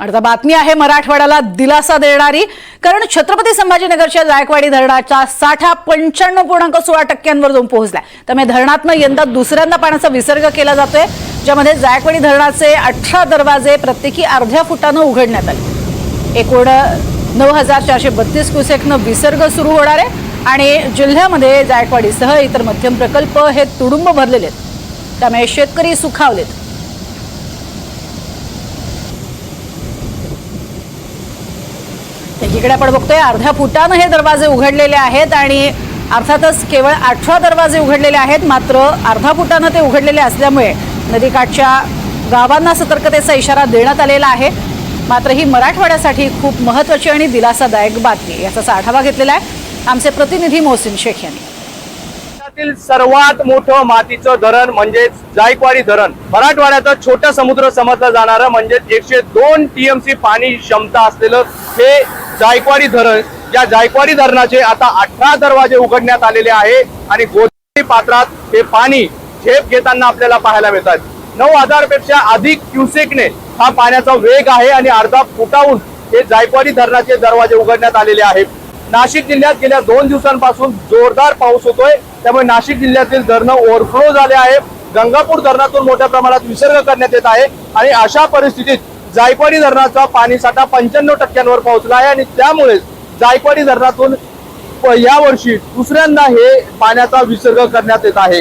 आणि आता बातमी आहे मराठवाड्याला दिलासा देणारी कारण छत्रपती संभाजीनगरच्या जायकवाडी धरणाचा साठा पंच्याण्णव पूर्णांक सोळा टक्क्यांवर जाऊन पोहोचलाय. त्यामुळे धरणातनं यंदा दुसऱ्यांदा पाण्याचा विसर्ग केला जातोय ज्यामध्ये जायकवाडी धरणाचे अठरा दरवाजे प्रत्येकी अर्ध्या फुटानं उघडण्यात आले. एकूण नऊ हजार चारशे बत्तीस क्युसेकनं विसर्ग सुरू होणार आहे आणि जिल्ह्यामध्ये जायकवाडीसह इतर मध्यम प्रकल्प हे तुडुंब भरलेले आहेत. त्यामुळे शेतकरी सुखावलेत. जिकडे आपण बघतोय अर्ध्या फुटानं हे दरवाजे उघडलेले आहेत आणि अर्थातच केवळ अठरा दरवाजे उघडलेले आहेत मात्र अर्धा फुटानं ते उघडलेले असल्यामुळे नदीकाठच्या गावांना सतर्कतेचा इशारा देण्यात आलेला आहे. मात्र ही मराठवाड्यासाठी खूप महत्वाची आणि दिलासादायक बातमी याचा आढावा घेतलेला आहे आमचे प्रतिनिधी मोहसिन शेख यांनी. देशातील सर्वात मोठं मातीचं धरण म्हणजेच जायकवाडी धरण. मराठवाड्याचं छोटं समुद्र समजलं जाणारं म्हणजेच एकशे दोन टीएमसी पाणी क्षमता असलेलं हे जायकवाडी धरण या जायकवाडी धरणाचे आता अठरा दरवाजे उघडण्यात आलेले आहे आणि गोदावरी पात्रात हे पाणी झेप घेताना आपल्याला पाहायला मिळतात. नऊ हजारपेक्षा अधिक क्युसेकने हा पाण्याचा वेग आहे आणि अर्धा फुटाहून हे जायकवाडी धरणाचे दरवाजे उघडण्यात आलेले आहेत. नाशिक जिल्ह्यात गेल्या दोन दिवसांपासून जोरदार पाऊस होतोय. त्यामुळे नाशिक जिल्ह्यातील धरणं ओव्हरफ्लो झाले आहे गंगापूर धरणातून मोठ्या प्रमाणात विसर्ग करण्यात येत आहे. आणि अशा परिस्थितीत जायकवाडी धरणाचा पाणीसाठा पंच्याण्णव टक्क्यांवर पोहोचला आहे आणि त्यामुळेच जायकवाडी धरणातून यावर्षी दुसऱ्यांदा हे पाण्याचा विसर्ग करण्यात येत आहे.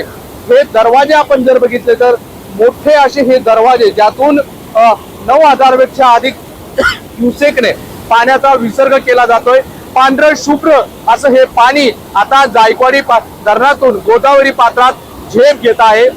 हे दरवाजे आपण जर बघितले तर मोठे असे हे दरवाजे ज्यातून नऊ हजारपेक्षा अधिक युसेकने पाण्याचा विसर्ग केला जातोय. पांढर शुभ्र असं हे पाणी आता जायकवाडी पा- धरणातून गोदावरी पात्रात झेप घेत आहे.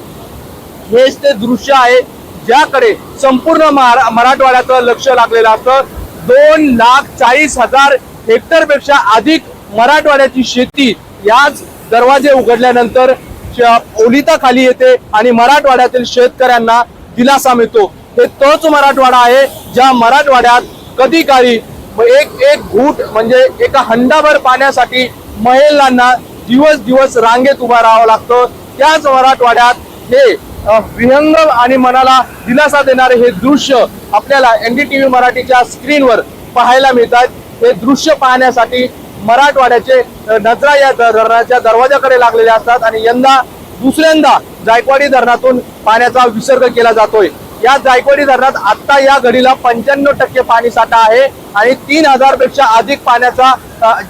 हेच ते दृश्य आहे. ज्याकडे संपूर्ण मराठवाड्याचं लक्ष लागलेलं असतं दोन लाख चाळीस हजार हेक्टरपेक्षा अधिक मराठवाड्याची शेती याच दरवाजे उघडल्यानंतर श- ओलिताखाली येते आणि मराठवाड्यातील शेतकऱ्यांना दिलासा मिळतो. हे तोच मराठवाडा आहे ज्या मराठवाड्यात कधी काळी एक एक घूट म्हणजे एका हंडाभर पाण्यासाठी महिलांना दिवस दिवस रांगेत उभा राहावं लागतं. त्याच मराठवाड्यात हे विहंगम आणि मनाला दिलासा देणारे हे दृश्य आपल्याला एनडीटीव्ही मराठीच्या स्क्रीनवर पाहायला मिळतात. हे दृश्य पाहण्यासाठी मराठवाड्याचे नजरा या धरणाच्या दरवाजाकडे लागलेले असतात आणि यंदा दुसऱ्यांदा जायकवाडी धरणातून पाण्याचा विसर्ग केला जातोय. या जायकवाडी धरणात आता या घडीला पंच्याण्णव टक्के पाणी साठा आहे आणि तीन हजारपेक्षा अधिक पाण्याचा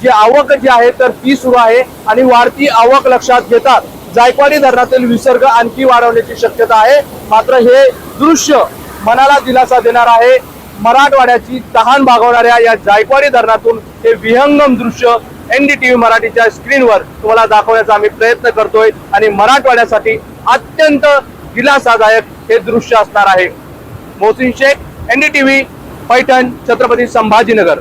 जी आवक जी आहे तर ती सुरू आहे आणि वाढती आवक लक्षात घेतात. जायकवाडी धरणातील विसर्ग आणखी वाढवण्याची शक्यता आहे. मात्र हे दृश्य मनाला दिलासा देणार आहे. मराठवाड्याची तहान भागवणाऱ्या या जायकवाडी धरणातून हे विहंगम दृश्य एनडीटीव्ही मराठीच्या स्क्रीनवर तुम्हाला दाखवण्याचा आम्ही प्रयत्न करतोय आणि मराठवाड्यासाठी अत्यंत दिलासादायक हे दृश्य असणार आहे. मोहसिन शेख एनडीटीव्ही पैठण छत्रपती संभाजीनगर.